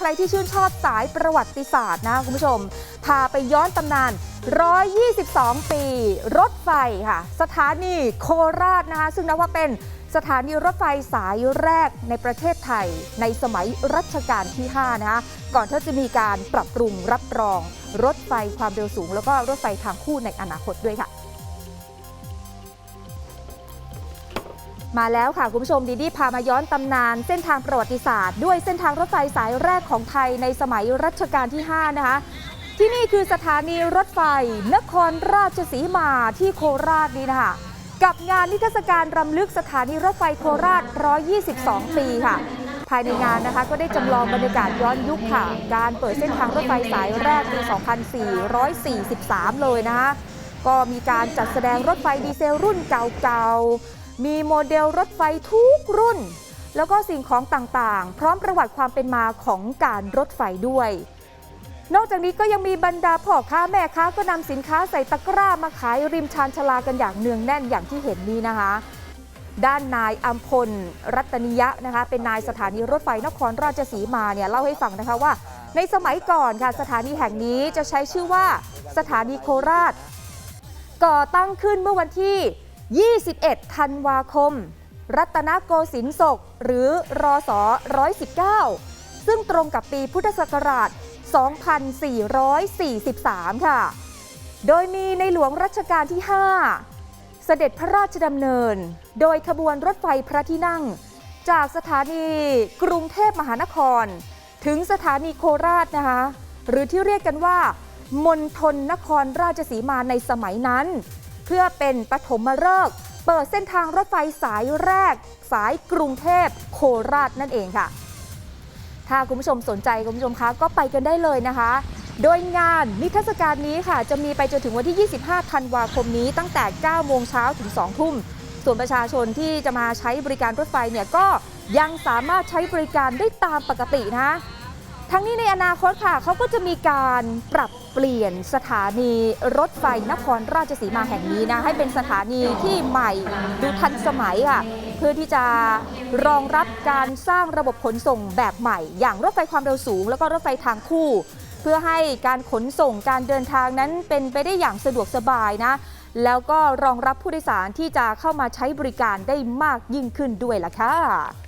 ใครที่ชื่นชอบสายประวัติศาสตร์นะคุณผู้ชม พาไปย้อนตำนาน 122 ปี รถไฟค่ะ สถานีโคราชนะคะ ซึ่งนับว่าเป็นสถานีรถไฟสายแรกในประเทศไทย ในสมัยรัชกาลที่ 5 นะคะ ก่อนที่จะมีการปรับปรุงรับรอง รถไฟความเร็วสูง แล้วก็รถไฟทางคู่ในอนาคตด้วยค่ะ มาแล้วค่ะคุณผู้ชมดีดีพามาย้อนตำนานเส้นทางประวัติศาสตร์ ด้วยเส้นทางรถไฟสายแรกของไทยในสมัยรัชกาลที่ 5 นะคะ ที่นี่คือสถานีรถไฟ นครราชสีมาที่โคราชนี้นะคะกับงานนิทรรศการรำลึกสถานีรถไฟโคราช 122 ปีค่ะ ภายในงานนะคะก็ได้จำลองบรรยากาศย้อนยุคค่ะ การเปิดเส้นทางรถไฟสายแรกปี 2443 เลยนะคะก็มีการจัดแสดงรถไฟดีเซลรุ่นเก่าๆ มีโมเดลรถไฟทุกรุ่น แล้วก็สิ่งของต่างๆ พร้อมประวัติความเป็นมาของการรถไฟด้วย นอกจากนี้ก็ยังมีบรรดาพ่อค้าแม่ค้าก็นำสินค้าใส่ตะกร้ามาขายริมชานชาลากันอย่างเนืองแน่นอย่างที่เห็นนี้นะคะ ด้านนายอัมพลรัตนิยะนะคะ เป็นนายสถานีรถไฟนครราชสีมาเนี่ยเล่าให้ฟังนะคะว่า ในสมัยก่อนค่ะสถานีแห่งนี้จะใช้ชื่อว่า สถานีโคราช ก่อตั้งขึ้นเมื่อวันที่ 21 ธันวาคม รัตนโกสินทร์ศก หรือรอสอ119 ซึ่งตรงกับปีพุทธศักราช 2443 ค่ะ โดยมีในหลวงรัชกาลที่ 5 เสด็จพระราชดำเนิน โดยขบวนรถไฟพระที่นั่ง จากสถานีกรุงเทพมหานคร ถึงสถานีโคราชนะคะ หรือที่เรียกกันว่ามณฑลนครราชสีมาในสมัยนั้น เพื่อเป็นปฐมฤกษ์เปิดเส้นทางรถไฟสายแรก สายกรุงเทพโคราชนั่นเองค่ะ ถ้าคุณผู้ชมสนใจคุณผู้ชมคะก็ไปกันได้เลยนะคะ โดยงานนิทรรศการนี้ค่ะ จะมีไปจนถึงวันที่ 25 ธันวาคมนี้ตั้งแต่ 9 โมงเช้าถึง 2 ทุ่ม ส่วนประชาชนที่จะมาใช้บริการรถไฟเนี่ยก็ยังสามารถใช้บริการได้ตามปกตินะทั้งนี้ในอนาคตค่ะเขาก็จะมีการปรับ ปลี่ยนสถานีรถไฟนครราชสีมาแห่งนี้นะให้เป็นสถานีที่ใหม่ดูทันสมัยค่ะเพื่อที่จะรองรับการสร้างระบบขนส่งแบบใหม่ อย่างรถไฟความเร็วสูง แล้วก็รถไฟทางคู่ เพื่อให้การขนส่งการเดินทางนั้นเป็นไปได้อย่างสะดวกสบายนะแล้วก็รองรับผู้โดยสารที่จะเข้ามาใช้บริการได้มากยิ่งขึ้นด้วยล่ะค่ะ